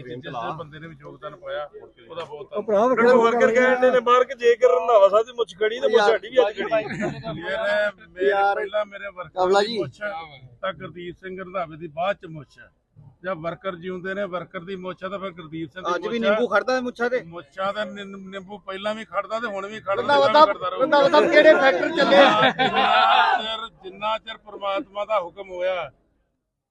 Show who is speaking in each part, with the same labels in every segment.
Speaker 1: ਜਿਸ ਬੰਦੇ ਨੇ ਵੀ ਯੋਗਦਾਨ ਪਾਇਆ ਉਹਦਾ ਬਹੁਤ
Speaker 2: ਉਹ ਭਰਾ ਵੱਖਰਾ
Speaker 3: ਵਰਕਰ ਕਹਿੰਦੇ ਨੇ ਬਾਹਰ ਕਿ ਜੇ ਕਰ ਰੰਧਾਵਾ ਸਾਹਿਬ ਦੀ ਮੁੱਛ ਖੜੀ ਤੇ ਮੁੱਛ ਸਾਡੀ ਵੀ ਅੱਜ ਖੜੀ।
Speaker 1: ਮੇਰੇ ਮੇਰੇ ਪਹਿਲਾਂ ਮੇਰੇ ਵਰਕਰ
Speaker 2: ਕਮਲਾ
Speaker 1: ਦੀ
Speaker 2: ਜੀ।
Speaker 1: ਮੁੱਛ ਤਾਂ ਗੁਰਦੀਪ ਸਿੰਘ ਰੰਧਾਵੇ ਦੀ ਬਾਅਦ ਚ ਮੁੱਛ ਹੈ। ਜਦ ਵਰਕਰ ਜਿਉਂਦੇ ਨੇ ਵਰਕਰ ਦੀ ਮੁੱਛ ਆ ਤਾਂ ਫਿਰ ਗੁਰਦੀਪ ਸਿੰਘ ਦੀ
Speaker 4: ਅੱਜ ਵੀ। ਨਿੰਬੂ ਖੜਦਾ ਮੁੱਛਾਂ ਤੇ?
Speaker 1: ਮੁੱਛਾਂ ਦਾ ਨਿੰ- ਨਿੰਬੂ ਪਹਿਲਾਂ ਵੀ ਖੜਦਾ ਤੇ ਹੁਣ ਵੀ ਖੜਦਾ।
Speaker 4: ਕਿਹੜੇ ਫੈਕਟਰ ਚੱਲੇ
Speaker 1: ਚਿਰ ਜਿੰਨਾ ਚਿਰ ਪ੍ਰਮਾਤਮਾ ਦਾ ਹੁਕਮ ਹੋਇਆ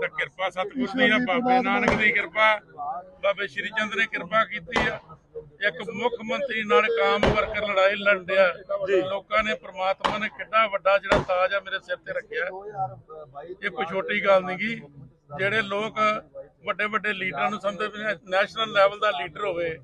Speaker 1: ਤਾਂ ਕਿਰਪਾ ਸਤਿਗੁਰ ਦੀ ਆ ਬਾਬੇ ਨਾਨਕ ਦੀ ਕਿਰਪਾ ਬਾਬੇ ਸ਼੍ਰੀ ਚੰਦ ਨੇ ਕਿਰਪਾ ਕੀਤੀ ਆ। ਇੱਕ ਮੁੱਖ ਮੰਤਰੀ ਨਾਲ ਕਾਮ ਵਰਕਰ ਲੜਾਈ ਲੜਿਆ ਲੋਕਾਂ ਨੇ ਪ੍ਰਮਾਤਮਾ ਨੇ ਕਿੱਡਾ ਵੱਡਾ ਜਿਹੜਾ ਤਾਜ ਆ ਮੇਰੇ ਸਿਰ ਤੇ ਰੱਖਿਆ। ਇਹ ਕੋਈ ਛੋਟੀ ਗੱਲ ਨਹੀਂ ਗੀ। ਜਿਹੜੇ ਲੋਕ ਵੱਡੇ ਵੱਡੇ ਲੀਡਰਾਂ ਨੂੰ ਸਮਝਦੇ ਨੈਸ਼ਨਲ ਲੈਵਲ ਦਾ ਲੀਡਰ ਹੋਵੇ।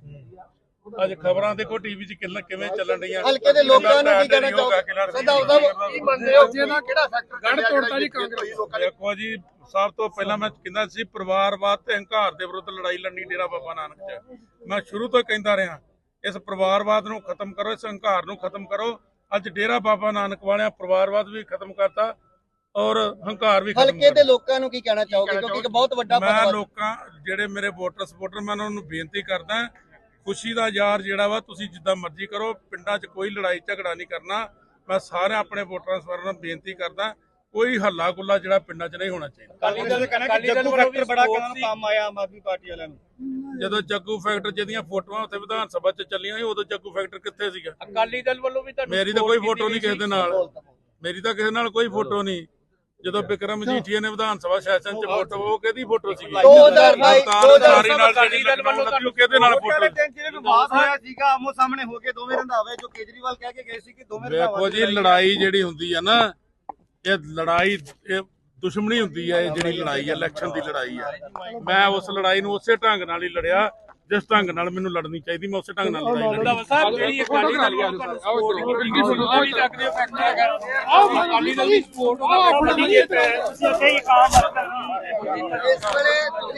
Speaker 1: ਅੱਜ ਖਬਰਾਂ ਦੇਖੋ ਟੀਵੀ 'ਚ ਕਿੰਨਾ ਕਿਵੇਂ ਚੱਲਣ ਰਹੀਆਂ
Speaker 4: ਹਲਕੇ ਦੇ ਲੋਕਾਂ ਨੂੰ ਕੀ ਕਹਿਣਾ ਚਾਹੋਗੇ? ਰੰਧਾਵਾ ਸਾਹਿਬ ਕੀ ਮੰਨਦੇ ਹੋ? ਜੀ ਇਹਦਾ ਕਿਹੜਾ ਫੈਕਟਰ ਗੜ ਤੋੜਤਾ ਜੀ ਕਾਂਗਰਸ।
Speaker 1: ਦੇਖੋ ਜੀ ਸਭ ਤੋਂ ਪਹਿਲਾਂ ਮੈਂ ਕਹਿੰਦਾ ਸੀ ਪਰਿਵਾਰਵਾਦ ਤੇ ਹੰਕਾਰ ਦੇ ਵਿਰੁੱਧ ਲੜਾਈ ਲੜਨੀ ਡੇਰਾ ਬਾਬਾ ਨਾਨਕ ਚ ਮੈਂ ਸ਼ੁਰੂ ਤੋਂ ਕਹਿੰਦਾ ਰਿਹਾ ਇਸ ਪਰਿਵਾਰਵਾਦ ਨੂੰ ਖਤਮ ਕਰੋ ਇਸ ਹੰਕਾਰ ਨੂੰ ਖਤਮ ਕਰੋ। ਅੱਜ ਡੇਰਾ ਬਾਬਾ ਨਾਨਕ ਵਾਲਿਆਂ ਪਰਿਵਾਰਵਾਦ ਵੀ ਖਤਮ ਕਰਤਾ ਔਰ ਹੰਕਾਰ ਵੀ ਖਤਮ
Speaker 4: ਹਲਕੇ ਦੇ ਲੋਕਾਂ ਨੂੰ ਕੀ ਕਹਿਣਾ ਚਾਹੋਗੇ? ਕਿਉਂਕਿ ਇੱਕ ਬਹੁਤ ਵੱਡਾ
Speaker 1: ਮੈਂ ਲੋਕਾਂ ਜਿਹੜੇ ਮੇਰੇ ਵੋਟਰ ਸਪੋਰਟਰ ਮੈਂ ਉਹਨਾਂ ਨੂੰ ਬੇਨਤੀ ਕਰਦਾ ਖੁਸ਼ੀ ਦਾ ਯਾਰ ਜਿਹੜਾ ਵਾ ਤੁਸੀਂ ਜਿੱਦਾਂ ਮਰਜ਼ੀ ਕਰੋ ਪਿੰਡਾਂ 'ਚ ਕੋਈ ਲੜਾਈ ਝਗੜਾ ਨਹੀਂ ਕਰਨਾ। ਮੈਂ ਸਾਰੇ ਆਪਣੇ ਵੋਟਰਾਂ ਸਵਾਰਾਂ ਨੂੰ ਬੇਨਤੀ ਕਰਦਾ ਕੋਈ ਹੱਲਾ ਗੁੱਲਾ ਜਿਹੜਾ ਪਿੰਡਾਂ 'ਚ ਨਹੀਂ ਹੋਣਾ ਚਾਹੀਦਾ।
Speaker 4: ਅਕਾਲੀ ਦਲ ਕਹਿੰਦਾ ਕਿ ਜੱਗੂ ਫੈਕਟਰ ਬੜਾ ਕਰਨ ਕੰਮ ਆਇਆ ਆਮ ਆਦਮੀ ਪਾਰਟੀ ਵਾਲਿਆਂ ਨੂੰ।
Speaker 1: ਜਦੋਂ ਜੱਗੂ ਫੈਕਟਰ ਜਿਹਦੀਆਂ ਫੋਟੋਆਂ ਉੱਥੇ ਵਿਧਾਨ ਸਭਾ 'ਚ ਚੱਲੀਆਂ ਸੀ ਉਦੋਂ ਜੱਗੂ ਫੈਕਟਰ ਕਿੱਥੇ ਸੀਗਾ?
Speaker 5: ਅਕਾਲੀ ਦਲ ਵੱਲੋਂ ਵੀ ਤੁਹਾਨੂੰ
Speaker 1: ਮੇਰੀ ਤਾਂ ਕੋਈ ਫੋਟੋ ਨਹੀਂ ਕਿਸੇ ਦੇ ਨਾਲ। ਮੇਰੀ ਤਾਂ ਕਿਸੇ ਨਾਲ ਕੋਈ ਫੋਟੋ ਨਹੀਂ। ਜਦੋਂ ਵਿਕਰਮ ਜੀਠੀਆ ਨੇ ਵਿਧਾਨ ਸਭਾ ਸੈਸ਼ਨ 'ਚ ਫੋਟੋ ਉਹ ਕਿਹਦੀ ਫੋਟੋ ਸੀਗੀ?
Speaker 4: 2022
Speaker 1: ਅਵਤਾਰ ਨਾਲ ਜਿਹੜੀ ਲੱਗਣਾ ਉਹ ਕਿਹਦੇ ਨਾਲ ਫੋਟੋ?
Speaker 4: ਜਿਹੜੇ ਵਿਵਾਦ ਹੋਇਆ ਸੀਗਾ ਆਮੋ ਸਾਹਮਣੇ ਹੋ ਕੇ ਦੋਵੇਂ ਰੰਧਾਵੇ ਜੋ ਕੇਜਰੀਵਾਲ ਕਹਿ ਕੇ ਗਏ ਸੀ ਕਿ ਦੋਵੇਂ
Speaker 1: ਵੇਖੋ ਜੀ ਲੜਾਈ ਜਿਹੜੀ ਹੁੰਦੀ ਆ ਨਾ ਇਹ ਲੜਾਈ ਇਹ ਦੁਸ਼ਮਣੀ ਹੁੰਦੀ ਹੈ ਇਹ ਜਿਹੜੀ ਲੜਾਈ ਹੈ ਇਲੈਕਸ਼ਨ ਦੀ ਲੜਾਈ ਹੈ ਮੈਂ ਉਸ ਲੜਾਈ ਨੂੰ ਉਸੇ ਢੰਗ ਨਾਲ ਹੀ ਲੜਿਆ ਜਿਸ ਢੰਗ ਨਾਲ ਮੈਨੂੰ ਲੜਨੀ ਚਾਹੀਦੀ ਮੈਂ ਉਸੇ ਢੰਗ ਨਾਲ ਲੜਾਈ ਲੜੀ
Speaker 5: ਰੰਧਾਵਾ ਸਾਹਿਬ ਜਿਹੜੀ ਅਕਾਲੀ ਦਲ ਆਹ ਲੱਗਦੇ ਫੈਕਟਰ ਹੈਗਾ ਆਹ ਅਕਾਲੀ ਦਲ ਦੀ ਸਪੋਰਟ ਉਹਦਾ ਫੈਕਟਰ ਨਹੀਂ ਹੈ ਤੁਸੀਂ ਅੱਗੇ ਹੀ ਆਮ
Speaker 4: ਇਸ ਵੇਲੇ